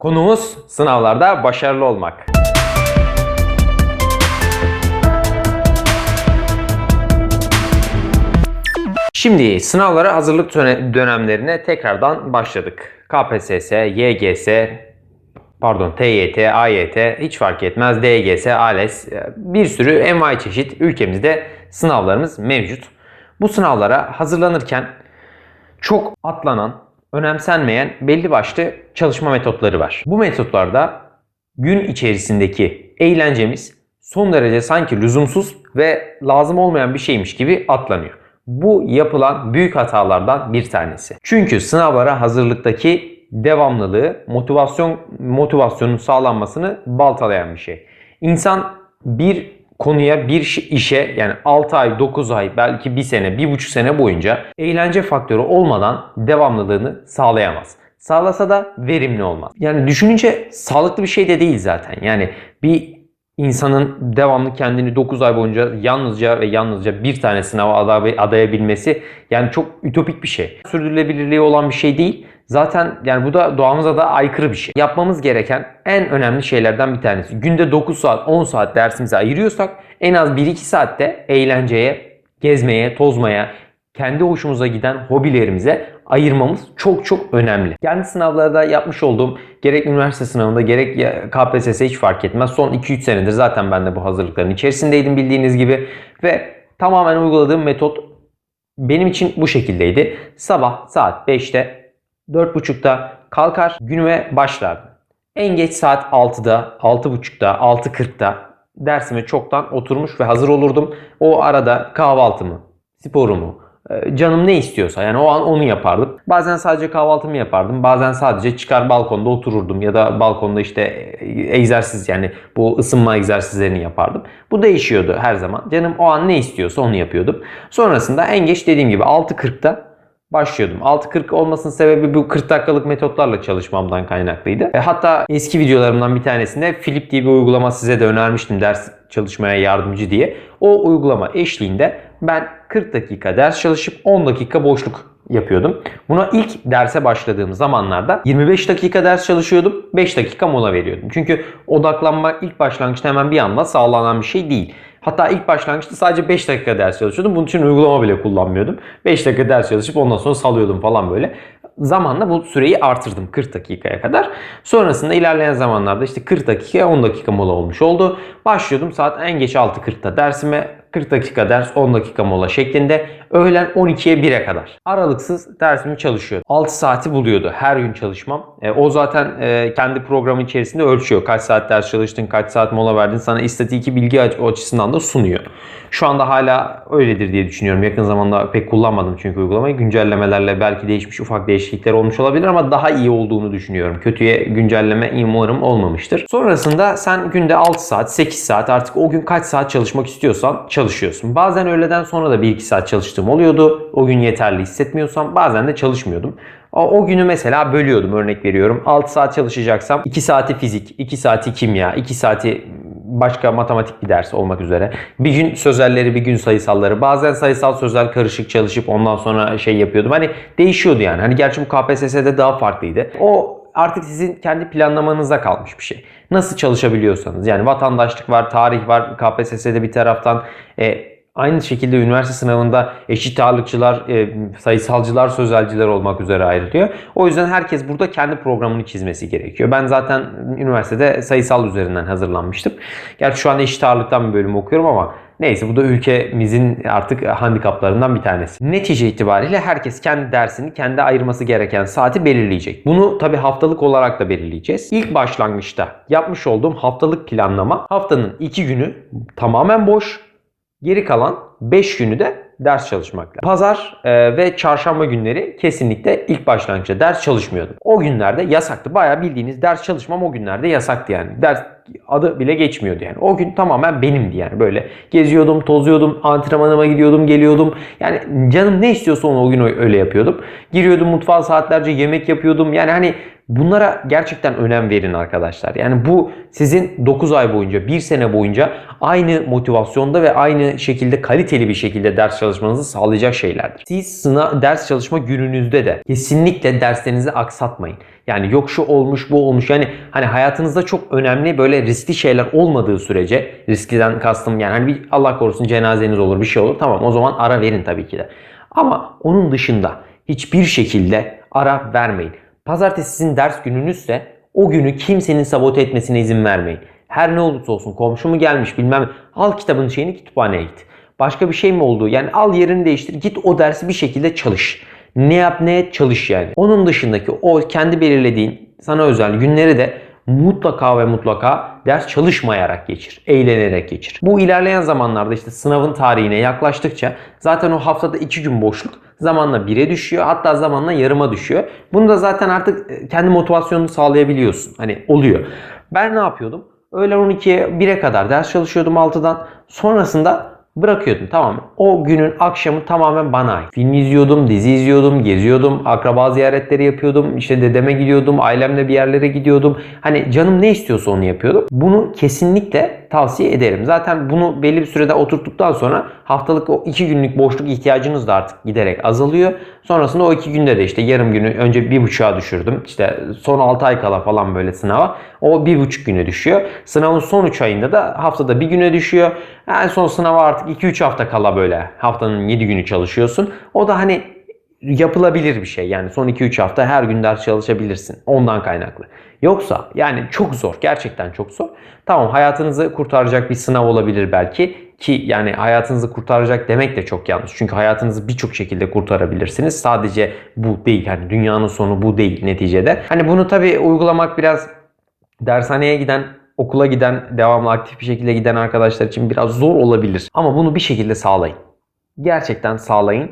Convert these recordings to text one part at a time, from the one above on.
Konumuz sınavlarda başarılı olmak. Şimdi sınavlara hazırlık döne- dönemlerine tekrardan başladık. KPSS, YGS, pardon TYT, AYT hiç fark etmez. DGS, ALES bir sürü envai çeşit ülkemizde sınavlarımız mevcut. Bu sınavlara hazırlanırken çok atlanan, önemsenmeyen belli başlı çalışma metotları var. Bu metotlarda gün içerisindeki eğlencemiz son derece sanki lüzumsuz ve lazım olmayan bir şeymiş gibi atlanıyor. Bu yapılan büyük hatalardan bir tanesi. Çünkü sınavlara hazırlıktaki devamlılığı, motivasyon motivasyonun sağlanmasını baltalayan bir şey. İnsan bir konuya bir işe yani 6 ay, 9 ay, belki 1 sene, 1,5 sene boyunca eğlence faktörü olmadan devamlılığını sağlayamaz. Sağlasa da verimli olmaz. Yani düşününce sağlıklı bir şey de değil zaten. Yani bir insanın devamlı kendini 9 ay boyunca yalnızca ve yalnızca bir tane sınava aday- adayabilmesi yani çok ütopik bir şey. Sürdürülebilirliği olan bir şey değil. Zaten yani bu da doğamıza da aykırı bir şey. Yapmamız gereken en önemli şeylerden bir tanesi. Günde 9 saat, 10 saat dersimize ayırıyorsak en az 1-2 saatte eğlenceye, gezmeye, tozmaya, kendi hoşumuza giden hobilerimize ayırmamız çok çok önemli. Kendi sınavlarda yapmış olduğum gerek üniversite sınavında gerek KPSS hiç fark etmez. Son 2-3 senedir zaten ben de bu hazırlıkların içerisindeydim bildiğiniz gibi ve tamamen uyguladığım metot benim için bu şekildeydi. Sabah saat 5'te 4.30'da kalkar günüme başlardım. En geç saat 6'da, 6.30'da, 6.40'da dersime çoktan oturmuş ve hazır olurdum. O arada kahvaltımı, sporumu, e, canım ne istiyorsa yani o an onu yapardım. Bazen sadece kahvaltımı yapardım. Bazen sadece çıkar balkonda otururdum ya da balkonda işte egzersiz yani bu ısınma egzersizlerini yapardım. Bu değişiyordu her zaman. Canım o an ne istiyorsa onu yapıyordum. Sonrasında en geç dediğim gibi 6.40'da başlıyordum. 6.40 olmasının sebebi bu 40 dakikalık metotlarla çalışmamdan kaynaklıydı. E, hatta eski videolarımdan bir tanesinde Flip diye bir uygulama size de önermiştim ders çalışmaya yardımcı diye. O uygulama eşliğinde ben 40 dakika ders çalışıp 10 dakika boşluk yapıyordum. Buna ilk derse başladığım zamanlarda 25 dakika ders çalışıyordum, 5 dakika mola veriyordum. Çünkü odaklanma ilk başlangıçta hemen bir anda sağlanan bir şey değil. Hatta ilk başlangıçta sadece 5 dakika ders çalışıyordum. Bunun için uygulama bile kullanmıyordum. 5 dakika ders çalışıp ondan sonra salıyordum falan böyle. Zamanla bu süreyi artırdım 40 dakikaya kadar. Sonrasında ilerleyen zamanlarda işte 40 dakika 10 dakika mola olmuş oldu. Başlıyordum saat en geç 6.40'da dersime 40 dakika ders 10 dakika mola şeklinde öğlen 12'ye 1'e kadar aralıksız dersimi çalışıyordum. 6 saati buluyordu her gün çalışmam. E, o zaten e, kendi programı içerisinde ölçüyor. Kaç saat ders çalıştın, kaç saat mola verdin sana istatiki bilgi aç- açısından da sunuyor. Şu anda hala öyledir diye düşünüyorum. Yakın zamanda pek kullanmadım çünkü uygulamayı. Güncellemelerle belki değişmiş ufak değişiklikler olmuş olabilir ama daha iyi olduğunu düşünüyorum. Kötüye güncelleme umarım olmamıştır. Sonrasında sen günde 6 saat, 8 saat artık o gün kaç saat çalışmak istiyorsan çalışıyorsun. Bazen öğleden sonra da 1-2 saat çalıştığım oluyordu. O gün yeterli hissetmiyorsam bazen de çalışmıyordum. O günü mesela bölüyordum örnek veriyorum. 6 saat çalışacaksam 2 saati fizik, 2 saati kimya, 2 saati başka matematik bir ders olmak üzere. Bir gün sözelleri, bir gün sayısalları. Bazen sayısal sözel karışık çalışıp ondan sonra şey yapıyordum. Hani değişiyordu yani. Hani gerçi bu KPSS'de daha farklıydı. O artık sizin kendi planlamanıza kalmış bir şey. Nasıl çalışabiliyorsanız yani vatandaşlık var, tarih var, KPSS'de bir taraftan e, Aynı şekilde üniversite sınavında eşit ağırlıkçılar, e, sayısalcılar, sözelciler olmak üzere ayrılıyor. O yüzden herkes burada kendi programını çizmesi gerekiyor. Ben zaten üniversitede sayısal üzerinden hazırlanmıştım. Gerçi şu an eşit ağırlıktan bir bölüm okuyorum ama neyse bu da ülkemizin artık handikaplarından bir tanesi. Netice itibariyle herkes kendi dersini, kendi ayırması gereken saati belirleyecek. Bunu tabi haftalık olarak da belirleyeceğiz. İlk başlangıçta yapmış olduğum haftalık planlama haftanın iki günü tamamen boş, Geri kalan 5 günü de ders çalışmakla. Pazar e, ve çarşamba günleri kesinlikle ilk başlangıçta ders çalışmıyordum. O günlerde yasaktı. Bayağı bildiğiniz ders çalışmam o günlerde yasaktı yani. Ders adı bile geçmiyordu yani. O gün tamamen benimdi yani. Böyle geziyordum, tozuyordum, antrenmanıma gidiyordum, geliyordum. Yani canım ne istiyorsa onu o gün öyle yapıyordum. Giriyordum mutfağa saatlerce yemek yapıyordum. Yani hani Bunlara gerçekten önem verin arkadaşlar. Yani bu sizin 9 ay boyunca, 1 sene boyunca aynı motivasyonda ve aynı şekilde kaliteli bir şekilde ders çalışmanızı sağlayacak şeylerdir. Siz sınav ders çalışma gününüzde de kesinlikle derslerinizi aksatmayın. Yani yok şu olmuş bu olmuş yani hani hayatınızda çok önemli böyle riskli şeyler olmadığı sürece riskliden kastım yani hani bir Allah korusun cenazeniz olur bir şey olur tamam o zaman ara verin tabii ki de. Ama onun dışında hiçbir şekilde ara vermeyin. Pazartesi sizin ders gününüzse o günü kimsenin sabote etmesine izin vermeyin. Her ne olursa olsun komşu mu gelmiş bilmem al kitabın şeyini kütüphaneye git. Başka bir şey mi oldu? Yani al yerini değiştir git o dersi bir şekilde çalış. Ne yap ne et çalış yani. Onun dışındaki o kendi belirlediğin sana özel günleri de mutlaka ve mutlaka ders çalışmayarak geçir. Eğlenerek geçir. Bu ilerleyen zamanlarda işte sınavın tarihine yaklaştıkça zaten o haftada 2 gün boşluk zamanla 1'e düşüyor. Hatta zamanla yarıma düşüyor. Bunu da zaten artık e, kendi motivasyonunu sağlayabiliyorsun. Hani oluyor. Ben ne yapıyordum? Öğlen 12'ye 1'e kadar ders çalışıyordum 6'dan. Sonrasında bırakıyordum tamam mı? O günün akşamı tamamen bana ait. Film izliyordum, dizi izliyordum, geziyordum, akraba ziyaretleri yapıyordum, işte dedeme gidiyordum, ailemle bir yerlere gidiyordum. Hani canım ne istiyorsa onu yapıyordum. Bunu kesinlikle tavsiye ederim. Zaten bunu belli bir sürede oturttuktan sonra haftalık o iki günlük boşluk ihtiyacınız da artık giderek azalıyor. Sonrasında o iki günde de işte yarım günü önce bir buçuğa düşürdüm. İşte son 6 ay kala falan böyle sınava. O bir buçuk güne düşüyor. Sınavın son 3 ayında da haftada bir güne düşüyor. En son sınava artık 2-3 hafta kala böyle haftanın 7 günü çalışıyorsun. O da hani yapılabilir bir şey. Yani son 2-3 hafta her gün ders çalışabilirsin. Ondan kaynaklı. Yoksa yani çok zor. Gerçekten çok zor. Tamam hayatınızı kurtaracak bir sınav olabilir belki. Ki yani hayatınızı kurtaracak demek de çok yanlış. Çünkü hayatınızı birçok şekilde kurtarabilirsiniz. Sadece bu değil. Hani dünyanın sonu bu değil neticede. Hani bunu tabii uygulamak biraz dershaneye giden okula giden, devamlı aktif bir şekilde giden arkadaşlar için biraz zor olabilir. Ama bunu bir şekilde sağlayın. Gerçekten sağlayın.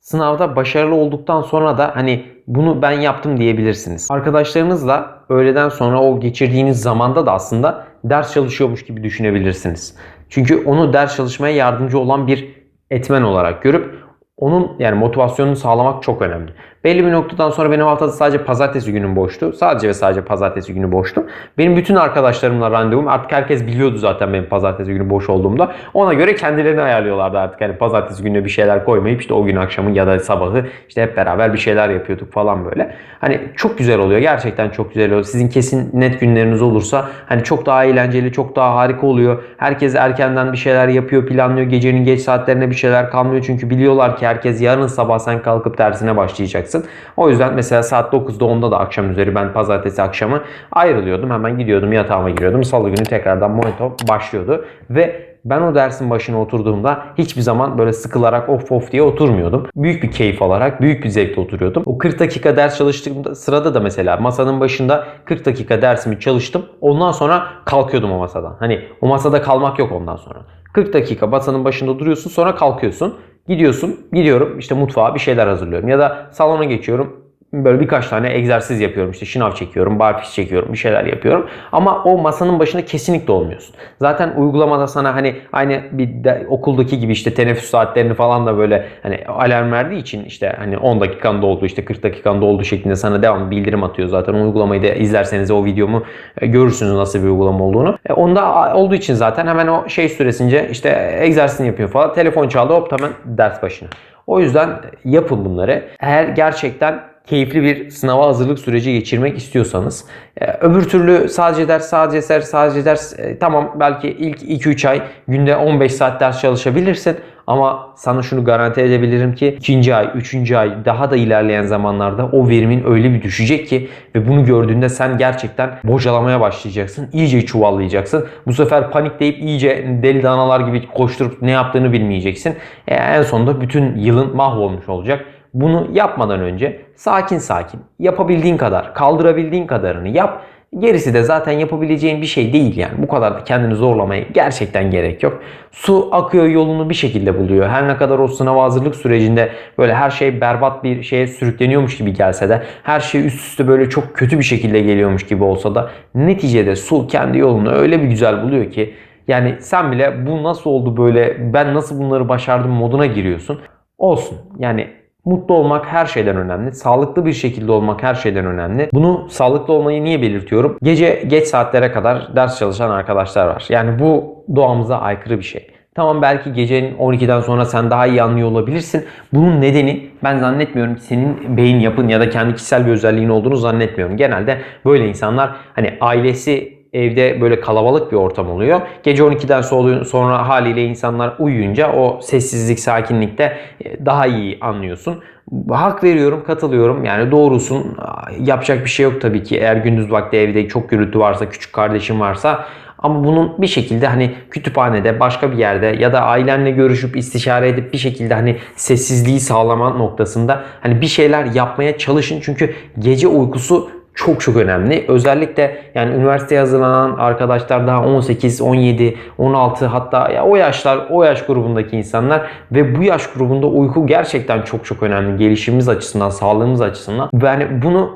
Sınavda başarılı olduktan sonra da hani bunu ben yaptım diyebilirsiniz. Arkadaşlarınızla öğleden sonra o geçirdiğiniz zamanda da aslında ders çalışıyormuş gibi düşünebilirsiniz. Çünkü onu ders çalışmaya yardımcı olan bir etmen olarak görüp onun yani motivasyonunu sağlamak çok önemli. Belli bir noktadan sonra benim haftada sadece pazartesi günüm boştu. Sadece ve sadece pazartesi günü boştu. Benim bütün arkadaşlarımla randevum artık herkes biliyordu zaten benim pazartesi günü boş olduğumda. Ona göre kendilerini ayarlıyorlardı artık. Hani pazartesi günü bir şeyler koymayıp işte o gün akşamı ya da sabahı işte hep beraber bir şeyler yapıyorduk falan böyle. Hani çok güzel oluyor. Gerçekten çok güzel oluyor. Sizin kesin net günleriniz olursa hani çok daha eğlenceli, çok daha harika oluyor. Herkes erkenden bir şeyler yapıyor, planlıyor. Gecenin geç saatlerine bir şeyler kalmıyor. Çünkü biliyorlar ki herkes yarın sabah sen kalkıp dersine başlayacaksın. O yüzden mesela saat 9'da 10'da da akşam üzeri ben pazartesi akşamı ayrılıyordum. Hemen gidiyordum yatağıma giriyordum. Salı günü tekrardan monitor başlıyordu. Ve ben o dersin başına oturduğumda hiçbir zaman böyle sıkılarak of of diye oturmuyordum. Büyük bir keyif alarak, büyük bir zevkle oturuyordum. O 40 dakika ders çalıştığım sırada da mesela masanın başında 40 dakika dersimi çalıştım. Ondan sonra kalkıyordum o masadan. Hani o masada kalmak yok ondan sonra. 40 dakika masanın başında duruyorsun sonra kalkıyorsun. Gidiyorsun, gidiyorum işte mutfağa bir şeyler hazırlıyorum. Ya da salona geçiyorum. Böyle birkaç tane egzersiz yapıyorum. İşte şınav çekiyorum, barfiks çekiyorum, bir şeyler yapıyorum. Ama o masanın başında kesinlikle olmuyorsun. Zaten uygulamada sana hani aynı bir de, okuldaki gibi işte teneffüs saatlerini falan da böyle hani alarm verdiği için işte hani 10 dakikan doldu işte 40 dakikan doldu şeklinde sana devam bildirim atıyor zaten. O uygulamayı da izlerseniz o videomu e, görürsünüz nasıl bir uygulama olduğunu. E, onda olduğu için zaten hemen o şey süresince işte egzersizini yapıyor falan. Telefon çaldı hop hemen ders başına. O yüzden yapın bunları. Eğer gerçekten keyifli bir sınava hazırlık süreci geçirmek istiyorsanız. E, öbür türlü sadece ders, sadece ders, sadece ders e, tamam belki ilk 2-3 ay günde 15 saat ders çalışabilirsin ama sana şunu garanti edebilirim ki ikinci ay, üçüncü ay daha da ilerleyen zamanlarda o verimin öyle bir düşecek ki ve bunu gördüğünde sen gerçekten bocalamaya başlayacaksın. iyice çuvallayacaksın. Bu sefer panikleyip iyice deli danalar gibi koşturup ne yaptığını bilmeyeceksin. E, en sonunda bütün yılın mahvolmuş olacak. Bunu yapmadan önce sakin sakin yapabildiğin kadar, kaldırabildiğin kadarını yap. Gerisi de zaten yapabileceğin bir şey değil yani. Bu kadar da kendini zorlamaya gerçekten gerek yok. Su akıyor yolunu bir şekilde buluyor. Her ne kadar o sınav hazırlık sürecinde böyle her şey berbat bir şeye sürükleniyormuş gibi gelse de her şey üst üste böyle çok kötü bir şekilde geliyormuş gibi olsa da neticede su kendi yolunu öyle bir güzel buluyor ki yani sen bile bu nasıl oldu böyle ben nasıl bunları başardım moduna giriyorsun. Olsun yani Mutlu olmak her şeyden önemli. Sağlıklı bir şekilde olmak her şeyden önemli. Bunu sağlıklı olmayı niye belirtiyorum? Gece geç saatlere kadar ders çalışan arkadaşlar var. Yani bu doğamıza aykırı bir şey. Tamam belki gecenin 12'den sonra sen daha iyi anlıyor olabilirsin. Bunun nedeni ben zannetmiyorum ki senin beyin yapın ya da kendi kişisel bir özelliğin olduğunu zannetmiyorum. Genelde böyle insanlar hani ailesi evde böyle kalabalık bir ortam oluyor. Gece 12'den sonra- haliyle insanlar uyuyunca o sessizlik, sakinlikte e, daha iyi anlıyorsun. Hak veriyorum, katılıyorum. Yani doğrusun. Yapacak bir şey yok tabii ki. Eğer gündüz vakti evde çok gürültü varsa, küçük kardeşin varsa ama bunun bir şekilde hani kütüphanede, başka bir yerde ya da ailenle görüşüp istişare edip bir şekilde hani sessizliği sağlama noktasında hani bir şeyler yapmaya çalışın. Çünkü gece uykusu çok çok önemli. Özellikle yani üniversiteye hazırlanan arkadaşlar daha 18, 17, 16 hatta ya o yaşlar, o yaş grubundaki insanlar ve bu yaş grubunda uyku gerçekten çok çok önemli. Gelişimimiz açısından, sağlığımız açısından. Yani bunu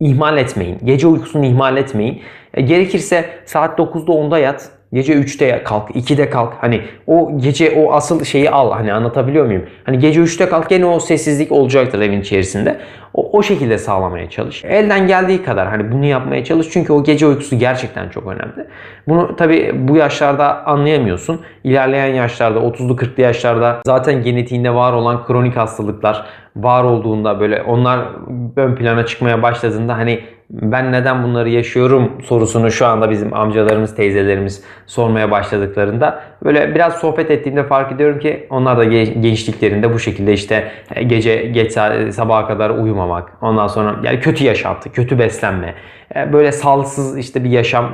ihmal etmeyin. Gece uykusunu ihmal etmeyin. E, gerekirse saat 9'da 10'da yat. Gece 3'te kalk, 2'de kalk. Hani o gece o asıl şeyi al. Hani anlatabiliyor muyum? Hani gece 3'te kalk gene o sessizlik olacaktır evin içerisinde. O, o şekilde sağlamaya çalış. Elden geldiği kadar hani bunu yapmaya çalış. Çünkü o gece uykusu gerçekten çok önemli. Bunu tabi bu yaşlarda anlayamıyorsun. İlerleyen yaşlarda 30'lu 40'lı yaşlarda zaten genetiğinde var olan kronik hastalıklar var olduğunda böyle onlar ön plana çıkmaya başladığında hani ben neden bunları yaşıyorum sorusunu şu anda bizim amcalarımız, teyzelerimiz sormaya başladıklarında böyle biraz sohbet ettiğimde fark ediyorum ki onlar da ge- gençliklerinde bu şekilde işte e, gece geç sabaha kadar uyumamak, ondan sonra yani kötü yaşantı, kötü beslenme, böyle sağlıksız işte bir yaşam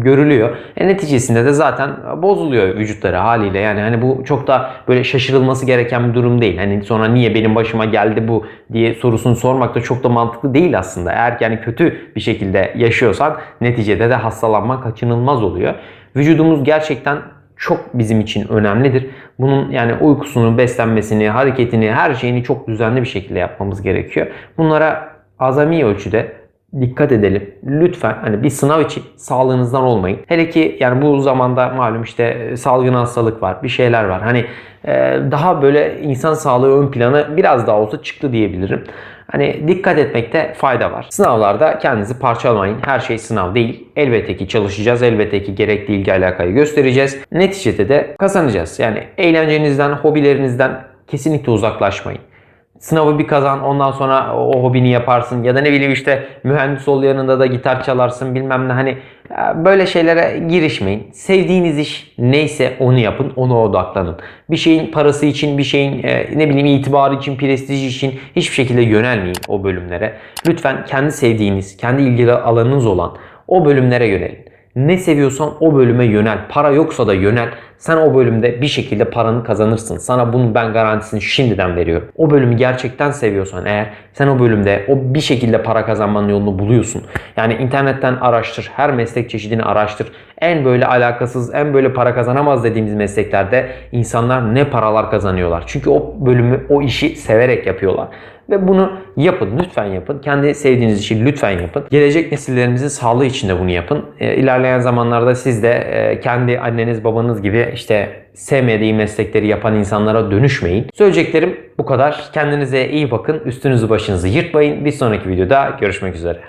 görülüyor. E, neticesinde de zaten bozuluyor vücutları haliyle. Yani hani bu çok da böyle şaşırılması gereken bir durum değil. Hani sonra niye benim başıma geldi bu diye sorusunu sormak da çok da mantıklı değil aslında. Eğer yani kötü bir şekilde yaşıyorsan neticede de hastalanman kaçınılmaz oluyor. Vücudumuz gerçekten çok bizim için önemlidir. Bunun yani uykusunu, beslenmesini, hareketini, her şeyini çok düzenli bir şekilde yapmamız gerekiyor. Bunlara azami ölçüde dikkat edelim. Lütfen hani bir sınav için sağlığınızdan olmayın. Hele ki yani bu zamanda malum işte e, salgın hastalık var, bir şeyler var. Hani e, daha böyle insan sağlığı ön plana biraz daha olsa çıktı diyebilirim. Hani dikkat etmekte fayda var. Sınavlarda kendinizi parçalamayın. Her şey sınav değil. Elbette ki çalışacağız. Elbette ki gerekli ilgi alakayı göstereceğiz. Neticede de kazanacağız. Yani eğlencenizden, hobilerinizden kesinlikle uzaklaşmayın. Sınavı bir kazan ondan sonra o hobini yaparsın ya da ne bileyim işte mühendis ol yanında da gitar çalarsın bilmem ne hani e, böyle şeylere girişmeyin. Sevdiğiniz iş neyse onu yapın ona odaklanın. Bir şeyin parası için bir şeyin e, ne bileyim itibarı için prestij için hiçbir şekilde yönelmeyin o bölümlere. Lütfen kendi sevdiğiniz kendi ilgili alanınız olan o bölümlere yönelin. Ne seviyorsan o bölüme yönel. Para yoksa da yönel. Sen o bölümde bir şekilde paranı kazanırsın. Sana bunun ben garantisini şimdiden veriyorum. O bölümü gerçekten seviyorsan eğer sen o bölümde o bir şekilde para kazanmanın yolunu buluyorsun. Yani internetten araştır. Her meslek çeşidini araştır. En böyle alakasız, en böyle para kazanamaz dediğimiz mesleklerde insanlar ne paralar kazanıyorlar. Çünkü o bölümü, o işi severek yapıyorlar. Ve bunu yapın. Lütfen yapın. Kendi sevdiğiniz işi lütfen yapın. Gelecek nesillerimizin sağlığı için de bunu yapın. E, ilerleyen zamanlarda siz de e, kendi anneniz babanız gibi işte sevmediği meslekleri yapan insanlara dönüşmeyin. Söyleyeceklerim bu kadar. Kendinize iyi bakın. Üstünüzü başınızı yırtmayın. Bir sonraki videoda görüşmek üzere.